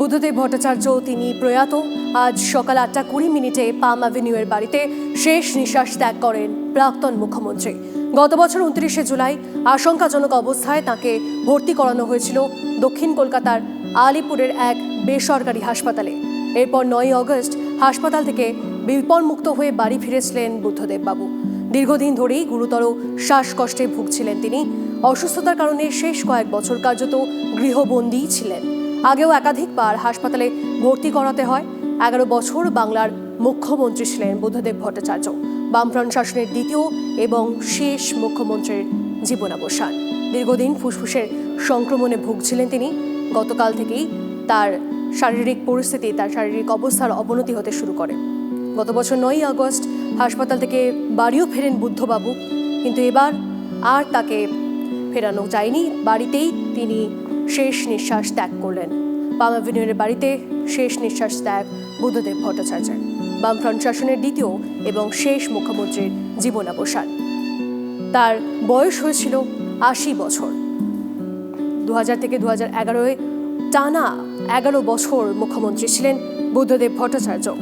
বুদ্ধদেব ভট্টাচার্য তিনি প্রয়াত। আজ সকাল আটটা কুড়ি মিনিটে পাম অ্যাভিনিউয়ের বাড়িতে শেষ নিঃশ্বাস ত্যাগ করেন প্রাক্তন মুখ্যমন্ত্রী। গত বছর উনত্রিশে জুলাই আশঙ্কাজনক অবস্থায় তাকে ভর্তি করানো হয়েছিল দক্ষিণ কলকাতার আলিপুরের এক বেসরকারি হাসপাতালে। এরপর নয় অগস্ট হাসপাতাল থেকে বিপন্মুক্ত হয়ে বাড়ি ফিরেছিলেন বুদ্ধদেব বাবু দীর্ঘদিন ধরেই গুরুতর শ্বাসকষ্টে ভুগছিলেন তিনি। অসুস্থতার কারণে শেষ কয়েক বছর কার্যত গৃহবন্দী ছিলেন। আগেও একাধিকবার হাসপাতালে ভর্তি করাতে হয়। এগারো বছর বাংলার মুখ্যমন্ত্রী ছিলেন বুদ্ধদেব ভট্টাচার্য। বামফ্রন্ট শাসনের দ্বিতীয় এবং শেষ মুখ্যমন্ত্রীর জীবনাবসান। দীর্ঘদিন ফুসফুসের সংক্রমণে ভুগছিলেন তিনি। গতকাল থেকেই তার শারীরিক পরিস্থিতি, তার শারীরিক অবস্থার অবনতি হতে শুরু করে। গত বছর নয়ই আগস্ট হাসপাতাল থেকে বাড়িও ফেরেন বুদ্ধবাবু। কিন্তু এবার আর তাকে ফেরানো যায়নি। বাড়িতেই তিনি শেষ নিঃশ্বাস ত্যাগ করলেন। বাম অ্যাভিনিউয়ের বাড়িতে শেষ নিঃশ্বাস ত্যাগ বুদ্ধদেব ভট্টাচার্যের। বামফ্রন্ট শাসনের দ্বিতীয় এবং শেষ মুখ্যমন্ত্রীর জীবনাবসান। তার বয়স হয়েছিল আশি বছর। দু হাজার থেকে দু হাজার এগারোয় টানা এগারো বছর মুখ্যমন্ত্রী ছিলেন বুদ্ধদেব ভট্টাচার্য।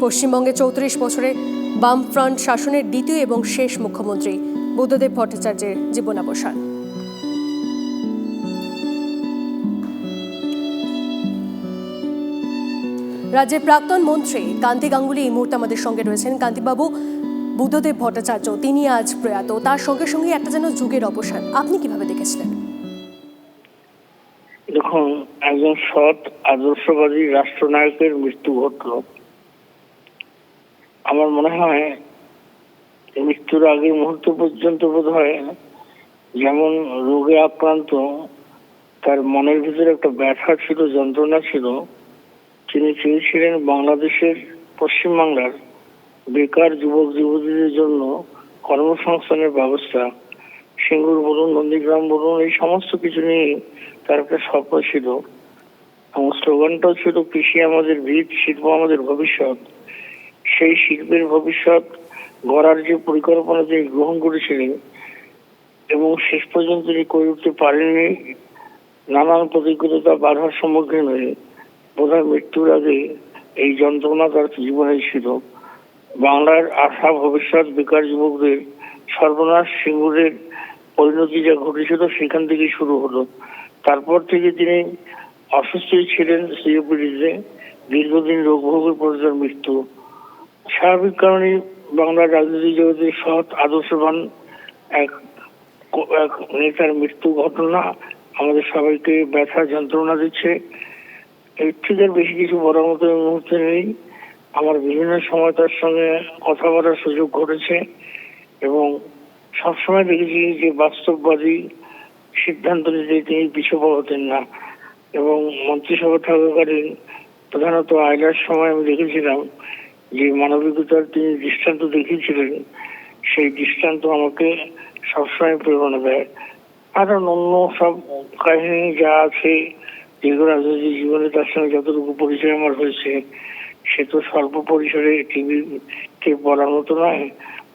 পশ্চিমবঙ্গে চৌত্রিশ বছরে বামফ্রন্ট শাসনের দ্বিতীয় এবং শেষ মুখ্যমন্ত্রী বুদ্ধদেব ভট্টাচার্যের জীবনাবসান। রাজ্যের প্রাক্তন মন্ত্রী কান্তি গাঙ্গুলি এই মুহূর্তে আমাদের সঙ্গে রয়েছেন। কান্তিবাবু, বুদ্ধদেব ভট্টাচার্য, তিনি আজ প্রয়াত। তার সঙ্গে সঙ্গে একটা যেন যুগের অবসান। আপনি কীভাবে দেখেছিলেন? দেখুন, একজন সৎ, আদর্শবাদী রাষ্ট্রনায়কের মৃত্যু ঘটল। আমার মনে হয় মৃত্যুর আগের মুহূর্ত পর্যন্ত বোধ হয় যেমন রোগে আক্রান্ত, তার মনের ভিতরে একটা ব্যথা ছিল, যন্ত্রণা ছিল তিনি চেয়েছিলেন বাংলাদেশের পশ্চিমবাংলার বেকার যুবক যুবতীদের জন্য কর্মসংস্থানের ব্যবস্থা, সিঙ্গুর বলুন, নন্দীগ্রাম বলুন, এই সমস্ত কিছু নিয়ে তার একটা স্বপ্ন ছিল। এবং স্লোগানটাও ছিল, কৃষি আমাদের ভিত, শিল্প আমাদের ভবিষ্যৎ। সেই শিল্পের ভবিষ্যৎ গড়ার যে পরিকল্পনা তিনি গ্রহণ করেছিলেন, এবং শেষ পর্যন্ত তিনি করে উঠতে পারেননি, নানান প্রতিকূলতা বাধার সম্মুখীন হয়ে। বোধহয় মৃত্যুর আগে এই যন্ত্রণা তার জীবনে ছিল। বাংলার আশা, ভবিষ্যৎ বেকার যুবকদের সর্বনাশ সিঙ্গুরের পরিণতি যা ঘটেছিল সেখান থেকে শুরু হলো। তারপর থেকে তিনি অসুস্থই ছিলেন সিওপিডিতে। দীর্ঘদিন রোগ ভোগের পরে তার মৃত্যু। স্বাভাবিক কারণে বাংলার রাজনীতি জগতে সৎ, আদর্শবান এক এক নেতার মৃত্যু ঘটনা আমাদের সবাইকে ব্যথা যন্ত্রণা দিচ্ছে। এর থেকে বেশি কিছু বলার মতো এই মুহূর্তে নেই। আমার বিভিন্ন সময় তার সঙ্গে কথা বলার সুযোগ ঘটেছে এবং সবসময় দেখেছি যে বাস্তববাদী সিদ্ধান্ত নিতে তিনি পিছু হতেন না। এবং মন্ত্রিসভা থাকাকালীন প্রধানত আয়লার সময় আমি দেখেছিলাম যে মানবিকতার তিনি দৃষ্টান্ত দেখিয়েছিলেন, সেই দৃষ্টান্ত আমাকে সবসময় প্রেরণা দেয়। আর অন্য সব কাহিনী যা আছে দীর্ঘ রাজনৈতিক জীবনে তার সঙ্গে যতটুকু পরিচয় আমার হয়েছে, সে তো স্বল্প পরিসরে টিভিতে বলার মতো নয়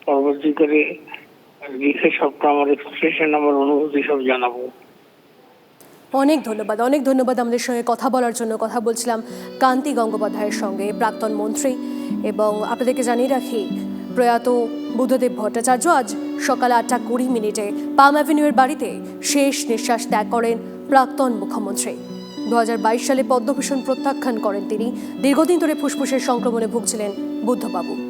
পরবর্তীকালে লিখে সবটা আমার এক্সপ্রেশন আমার অনুভূতি সব জানাব। অনেক ধন্যবাদ অনেক ধন্যবাদ আমাদের সঙ্গে কথা বলার জন্য। কথা বলছিলাম কান্তি গঙ্গোপাধ্যায়ের সঙ্গে, প্রাক্তন মন্ত্রী। এবং আপনাদেরকে জানিয়ে রাখি, প্রয়াত বুদ্ধদেব ভট্টাচার্য আজ সকাল আটটা কুড়ি মিনিটে পাম অ্যাভিনিউয়ের বাড়িতে শেষ নিঃশ্বাস ত্যাগ করেন প্রাক্তন মুখ্যমন্ত্রী। দু হাজার বাইশ সালে পদ্মভূষণ প্রত্যাখ্যান করেন তিনি। দীর্ঘদিন ধরে ফুসফুসের সংক্রমণে ভুগছিলেন বুদ্ধবাবু।